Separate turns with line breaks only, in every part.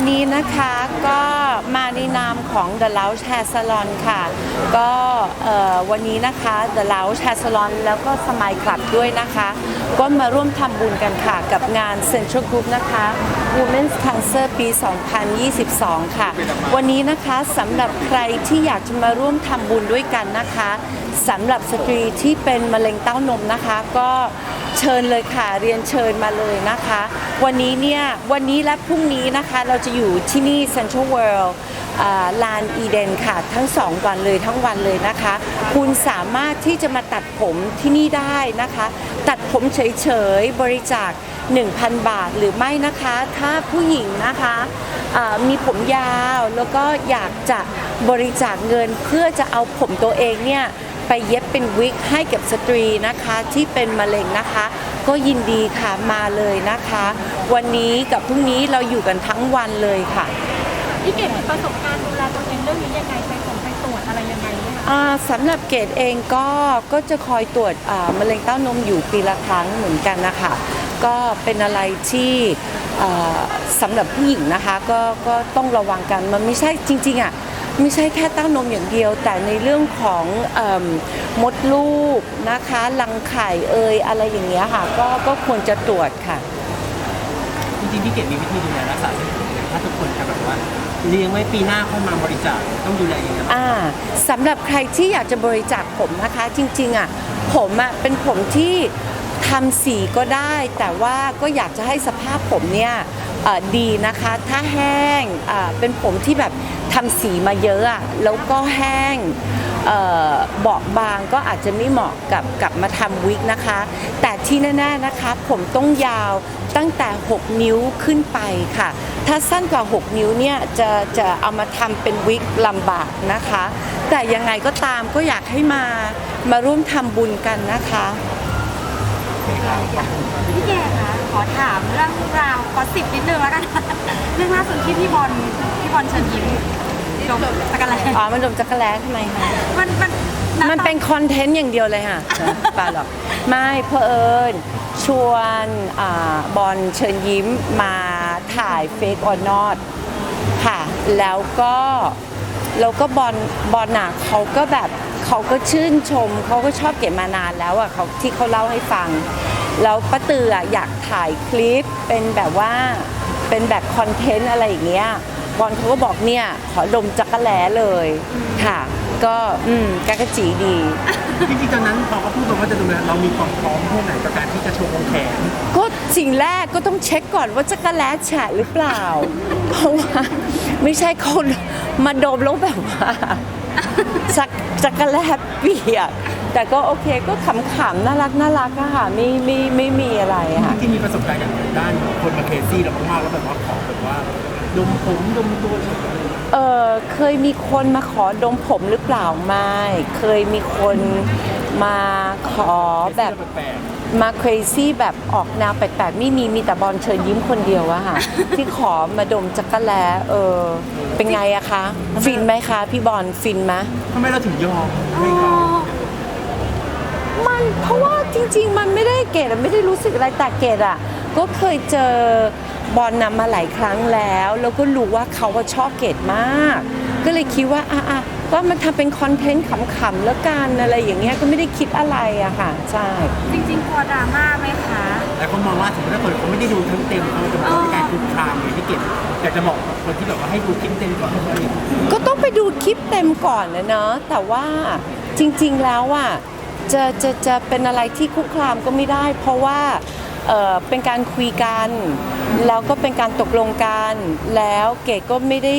วันนี้นะคะก็มาในนามของ The Lounge Hair Salon ค่ะ ก็วันนี้นะคะ The Lounge Hair Salon แล้วก็สมัยคลับด้วยนะคะ ก็มาร่วมทำบุญกันค่ะ กับงาน Central Group นะคะ Women's Cancer ปี 2022 ค่ะ วันนี้นะคะสำหรับใครที่อยากจะมาร่วมทำบุญด้วยกันนะคะสำหรับสตรีที่เป็นมะเร็งเต้านมนะคะ ก็เชิญเลยค่ะ เรียนเชิญมาเลยนะคะ วันนี้เนี่ย วันนี้และพรุ่งนี้นะคะเราจะอยู่ที่นี่ Central World ลานอีเดนค่ะ ทั้งสองวันเลยทั้งวันเลยนะคะ คุณสามารถที่จะมาตัดผมที่นี่ได้นะคะ ตัดผมเฉยๆ บริจาค 1,000 บาทหรือไม่นะคะ ถ้าผู้หญิงนะคะอ่ามีผมยาวแล้วก็อยากจะบริจาคเงินเพื่อจะเอาผมตัวเองเนี่ยไปเย็บเป็นวิกให้กับสตรีนะคะที่เป็นมะเร็งนะคะ ก็ยินดีค่ะมาเลยนะคะ วันนี้กับพรุ่งนี้เราอยู่กันทั้งวันเลยค่ะ
พี่เกดมีประสบการณ์ดูแลตัวเองเรื่องนี้ยังไงไปส่งไปตรวจอะไรยังไงไหมคะ
อ่าสำหรับเกดเองก็ก็จะคอยตรวจอ่ามะเร็งเต้านมอยู่ปีละครั้งเหมือนกันนะคะ ก็เป็นอะไรที่อ่าสำหรับผู้หญิงนะคะก็ก็ต้องระวังกันมันไม่ใช่จริงๆอะไม่ใช่แค่เต้านมอย่างเดียว แต่ในเรื่องของเอมมดลูกนะคะรังไข่เอยอะไรอย่างเงี้ยค่ะก็ก็ควรจะตรวจค่ะ
จริงๆพี่เกดมีวิธีดูแลรักษาเส้นผมยังไงถ้าทุกคนจะแบบว่าเลี้ยงไว้ปีหน้าค่อยมาบริจาคต้องดูแลยังไงบ้าง
อ่าสำหรับใครที่อยากจะบริจาคผมนะคะ จริงๆอะผมอะเป็นผมที่ ทำสีก็ได้ แต่ว่าก็อยากจะให้สภาพผมเนี่ยดีนะคะ ถ้าแห้งเป็นผมที่แบบทำสีมาเยอะแล้วก็แห้งเบาบางก็อาจจะไม่เหมาะกับกับมาทำวิกนะคะ แต่ที่แน่ๆนะคะ ผมต้องยาวตั้งแต่ 6 นิ้วขึ้นไปค่ะ ถ้าสั้นกว่า 6 นิ้วเนี่ยจะจะเอามาทำเป็นวิกลำบากนะคะ แต่ยังไงก็ตามก็อยากให้มามาร่วมทำบุญกันนะคะ
พี่เกดคะขอถามเรื่องราวขอสิบนิดนึงแล้วกัน เรื่องล่าสุดที่พี่บอลพี่บอลเชิญยิ้มดมตะกันแล
อ๋อ มันดมจักรแล้ทำไมคะ
มันมัน
มันเป็นคอนเทนต์อย่างเดียวเลยค่ะเปล่าหรอกไม่เพอเอิญชวนอาบอลเชิญยิ้มมาถ่ายเฟกออนนอตค่ะ แล้วก็แล้วก็บอลบอลน่ะเขาก็แบบเขาก็ชื่นชม เขาก็ชอบเก็บมานานแล้วอะเขาที่เขาเล่าให้ฟัง แล้วป้าเตืออยากถ่ายคลิปเป็นแบบว่าเป็นแบบคอนเทนต์อะไรอย่างเงี้ยบอลเขาก็บอกเนี่ย ขอดมจักรแล้เลยค่ะ ก็อืมกากะจีดี
จริงๆตอนนั้นพอเขาพูดมาว่าจะดูแลเรามีความพร้อมแค่ไหนกับการที่จะโชว์วงแขน
ก็สิ่งแรกก็ต้องเช็คก่อนว่าจักรแล้แฉะหรือเปล่า เพราะว่าไม่ใช่คนมาดมแล้วแบบว่าจัก จักรแล้เปียก แต่ก็โอเคก็ขำๆน่ารักน่ารักอะค่ะไม่ไม่ไม่มีอะไรค่ะ
ที่มีประสบการณ์อย่างด้านคนมาเคซี่เรามากๆแล้วแบบว่าขอแบบว่าดมผมดมตัว
เออเคยมีคนมาขอดมผมหรือเปล่าไม่ เคยมีคนมาขอแบบ
แปลก
มา crazy แบบออกแนวแปลกๆไม่มีมีแต่บอลเชิญยิ้มคนเดียวอะค่ะ ที่ขอมาดมจักรแล้เออ เป็นไงอะคะ ฟินไหมคะ พี่บอลฟินไหม
ๆทำไมเราถึงยอม
อ๋
ให้เขา
อ
มันเพราะว่าจริง ๆ มันไม่ได้เกดอะไม่ได้รู้สึกอะไรแต่เกดอะก็เคยเจอบอลนำมาหลายครั้งแล้ว แล้วก็รู้ว่าเขาว่าชอบเกดมาก ก็เลยคิดว่าอะอะ ก็มันทำเป็นคอนเทนต์ขำๆแล้วกันอะไรอย่างเงี้ยก็ไม่ได้คิดอะไรอะค่ะใช่
จริงๆกลัวดราม่าไหมคะ
แต่คนมองว่าถึงถ้าคนเขาไม่ได้ดูทั้งเต็มเขาจะบอกว่าเป็นการคุกคามเลยที่เก็บอยากจะบอกคนที่แบบว่าให้ดูคลิปเต็มก่อนเขาเลย
ก็ต้องไปดูคลิปเต็มก่อนนะเนอะแต่ว่าจริงๆแล้วอะจะจะจะเป็นอะไรที่คุกคามก็ไม่ได้ เพราะว่าเอ่อเป็นการคุยกัน แล้วก็เป็นการตกลงกันแล้วเก๋ก็ไม่ได้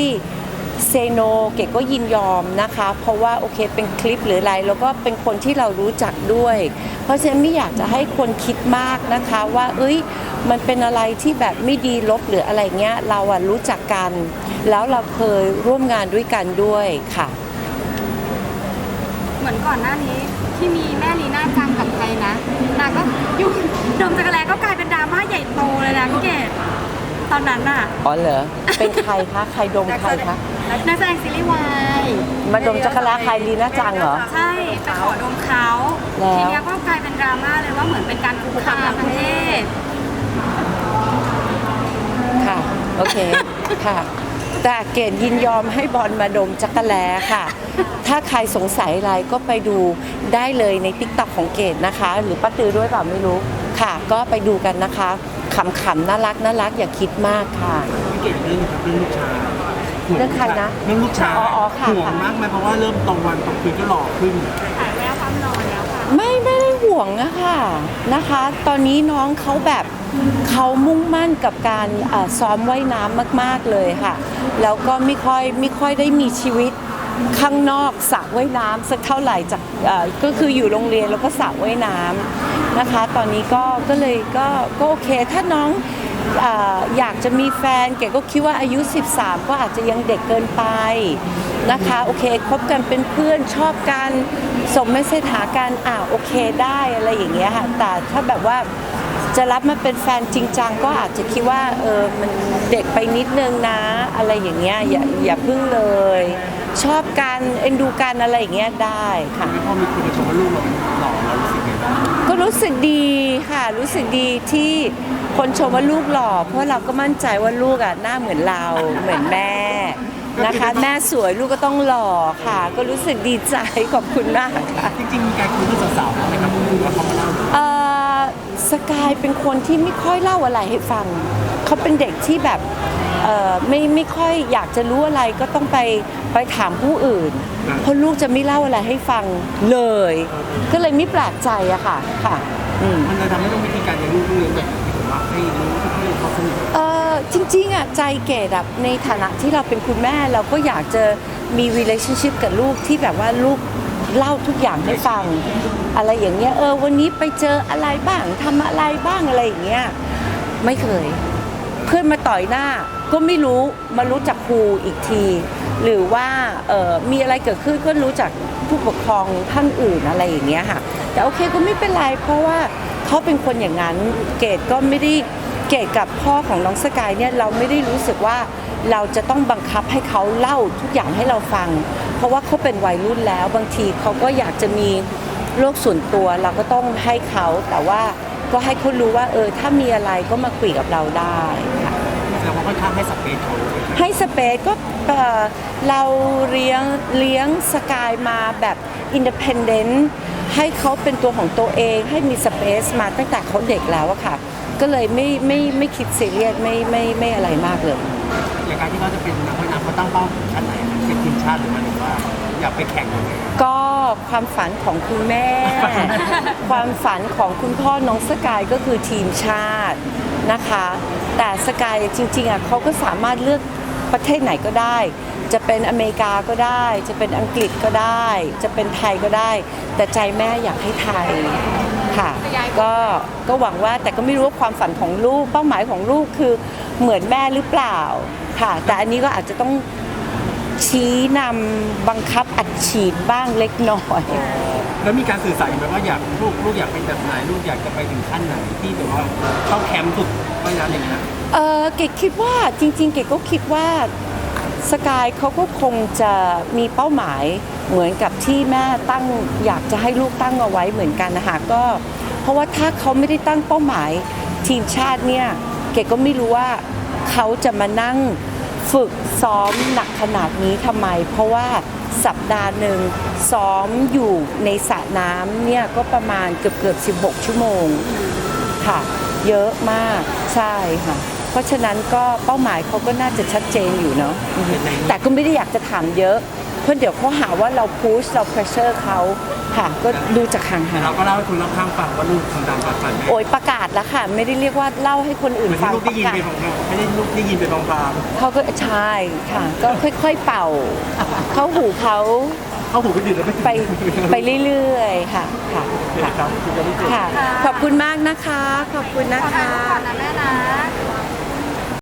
เซโนเก๋ก็ยินยอมนะคะ เพราะว่าโอเคเป็นคลิปหรืออะไร แล้วก็เป็นคนที่เรารู้จักด้วย เพราะฉะนั้นไม่อยากจะให้คนคิดมากนะคะว่า เอ้ย มันเป็นอะไรที่แบบไม่ดีลบหรืออะไรเงี้ย เราอะรู้จักกัน แล้วเราเคยร่วมงานด้วยกันด้วยค่ะ
เหมือนก่อนหน้านี้ที่มีแม่ลีน่าจังกับใครนะนางก็ยุ่งดมตะกันแลก็กลายเป็นดราม่าใหญ่โตเลยนะพี่เกดตอนนั้นน่ะ
อ๋อเหรอ เป็นใครคะ ใครดมใครคะ
นักแสดงซีรีส์วาย
มาดมจักรแลใครลีน่าจังเหรอ
ใช่ไปขอดมเขา
แล้ว
ทีเนี้ยก็กลายเป็นดราม่าเลยว่าเหมือนเป็นการคุกคามทางเพศ
ค่ะ โอเค ค่ะ แต่เกดยินยอมให้บอลมาดมจักรแลค่ะ ถ้าใครสงสัยอะไรก็ไปดูได้เลยในทิกตอกของเกดนะคะ หรือป้าตือด้วยเปล่าไม่รู้ค่ะ ก็ไปดูกันนะคะขำๆน่ารักน่ารักอย่าคิดมากค่ะ
พี่เกดเรื่องเรื่องลูกชาย
เรื่องใครนะ
เรื่องลูกชาย
อ๋ออ๋อค่ะ
ห่วง
ค่ะ
มากไหมเพราะว่าเริ่มตรงวันตรงคืนก็หล่อขึ้น
ถ่ายแววความหล่อแล้วค่ะ
ไม่ไม่ได้ห่วงอะค่ะนะคะ ตอนนี้น้องเขาแบบเขามุ่งมั่นกับการเอ่อซ้อมว่ายน้ำมาก ๆเลยค่ะ แล้วก็ไม่ค่อยไม่ค่อยได้มีชีวิต ข้างนอกสระว่ายน้ำสักเท่าไหร่จากก็คืออยู่โรงเรียนแล้วก็สระว่ายน้ำนะคะ ตอนนี้ก็ก็เลยก็ก็โอเค ถ้าน้องออยากจะมีแฟนเก๋ก็คิดว่าอายุ 13 ก็อาจจะยังเด็กเกินไปนะคะโอเคคบกันเป็นเพื่อนชอบกันส่งเมสเซจหากันอ่าโอเคได้อะไรอย่างเงี้ยค่ะแต่ถ้าแบบว่าจะรับมาเป็นแฟนจริงจังก็อาจจะคิดว่าเออมันเด็กไปนิดนึงนะ อะไรอย่างเงี้ยอย่าอย่าพึ่งเลย ชอบกันเอ็นดูกันอะไรอย่างเงี้ยได้ค่ะ
ไม่พอมีคนมาชมว่าลูกเราหล่อเรารู้สึกไงบ้าง
ก็รู้สึกดีค่ะ รู้สึกดีที่คนชมว่าลูกหล่อ เพราะเราก็มั่นใจว่าลูกอะหน้าเหมือนเราเหมือนแม่นะคะ แม่สวยลูกก็ต้องหล่อค่ะ ก็รู้สึกดีใจขอบคุณมากค่ะ
จริงๆมีการคุยกับสาวๆบ้างไหมครับหรือว่าเขามาเล่า
เอ่อสกายเป็นคนที่ไม่ค่อยเล่าอะไรให้ฟัง เขาเป็นเด็กที่แบบเอ่อไม่ไม่ค่อยอยากจะรู้อะไรก็ต้องไปไปถามผู้อื่น เพราะลูกจะไม่เล่าอะไรให้ฟังเลย ก็เลยไม่แปลกใจอะค่ะค่ะอืม
มันเลยทำให้ต้องวิธีการเลี้ยงลูกเลี้ยงแบบที่ผมว่าให้รู้ทุกเรื่องเขาสนุก
เออจริงๆอะใจเกดอะในฐานะที่เราเป็นคุณแม่เราก็อยากจะมี relationship กับลูกที่แบบว่าลูกเล่าทุกอย่างให้ฟัง อะไรอย่างเงี้ยเออวันนี้ไปเจออะไรบ้างทำอะไรบ้างอะไรอย่างเงี้ยไม่เคย เพื่อนมาต่อยหน้าก็ไม่รู้มารู้จักครูอีกที หรือว่ามีอะไรเกิดขึ้นก็รู้จักผู้ปกครองท่านอื่นอะไรอย่างเงี้ยค่ะแต่โอเคก็ไม่เป็นไรเพราะว่าเขาเป็นคนอย่างนั้นเกดก็ไม่ได้เกดกับพ่อของน้องสกายเนี่ยเราไม่ได้รู้สึกว่าเราจะต้องบังคับให้เขาเล่าทุกอย่างให้เราฟัง เพราะว่าเขาเป็นวัยรุ่นแล้ว บางทีเขาก็อยากจะมีโลกส่วนตัวเราก็ต้องให้เขาแต่ว่า ก็ให้เขารู้ว่าเออถ้ามีอะไรก็มาคุยกับเราได้ค่ะ
แล้วเขาค่อนข้างให้สเปซเขา
ให้สเปซก็เอ่อเราเลี้ยงเลี้ยงสกายมาแบบอินด e พ e เดนต์ให้เขาเป็นตัวของตัวเองให้มีสเปซมาตั้งแต่เขาเด็กแล้วอะค่ะ ก็เลยไม่ไม่ไม่คิดซีเรียสไม่ไม่ไม่อะไรมากเลย
อย่างการที่เขาจะเป็นนักว่ายน้ำเขาตั้งเป้าถึงขั้นไหนเป็นทีมชาติหรือมันหรือว่าอยากไปแข่งยังไง
ก็ ความฝันของคุณแม่ ความฝันของคุณพ่อน้องสกายก็คือทีมชาตินะคะ แต่สกายจริงๆอะเขาก็สามารถเลือกประเทศไหนก็ได้ จะเป็นอเมริกาก็ได้ จะเป็นอังกฤษก็ได้ จะเป็นไทยก็ได้ แต่ใจแม่อยากให้ไทยค่ะก็ก็หวังว่าแต่ก็ไม่รู้ว่าความฝันของลูกเป้าหมายของลูกคือเหมือนแม่หรือเปล่าค่ะ แต่อันนี้ก็อาจจะต้อง ชี้นำบังคับอัดฉีดบ้างเล็กน้อย
แล้วมีการสื่อสารไหมว่าอยากลูกลูกอยากเป็นแบบไหนลูกอยากจะไปถึงขั้นไหนที่แบบว่าเข้าแคมป์ฝึกว่ายน้ำอย่างเงี้ย
เออเกดคิดว่าจริง ๆ เกดก็คิดว่าสกายเขาก็คงจะมีเป้าหมายเหมือนกับที่แม่ตั้งอยากจะให้ลูกตั้งเอาไว้เหมือนกันนะคะก็เพราะว่าถ้าเขาไม่ได้ตั้งเป้าหมายทีมชาติเนี่ยเกดก็ไม่รู้ว่าเขาจะมานั่ง ฝึกซ้อมหนักขนาดนี้ทำไม เพราะว่าสัปดาห์หนึ่งซ้อมอยู่ในสระน้ำเนี่ยก็ประมาณเกือบเกือบๆ16 ชั่วโมงค่ะ เยอะมากใช่ค่ะ เพราะฉะนั้นก็เป้าหมายเขาก็น่าจะชัดเจนอยู่เนาะอือฮึแต่ก็ไม่ได้อยากจะถามเยอะเพ ราะเดี๋ยวเขาหาว่าเราพุชเราเพรสเชอร์เขาค่ะ ก็ดูจากห่าง
เราก็เล่าให้คนรอบข้างฟังว่าลูกทำตามความฝันแม่
ๆโอยประกาศแล้วค่ะ ไม่ได้เรียกว่าเล่าให้คนอื่น
เหมือน
ฟั
ที่
ง
ลูก
ป
ได้
ระ
ยิน
กาศ
ไปของเราไม่ได้ลูกได้ยินไปบาง
เขาก็ใช่ค่ะ ก็ค่อยๆเป่า เขาหูเขา
ๆเข้าหูไปดื่มแล้วไม่
ไปไปเรื่อยๆค่ะค่ะค่ะ
ครับคุณจะไม่เจอ
ค่ะ ขอบคุณมากนะคะ ขอบคุณนะ
ขอถ่าย
คะ
รูปก่อนนะแม่นะ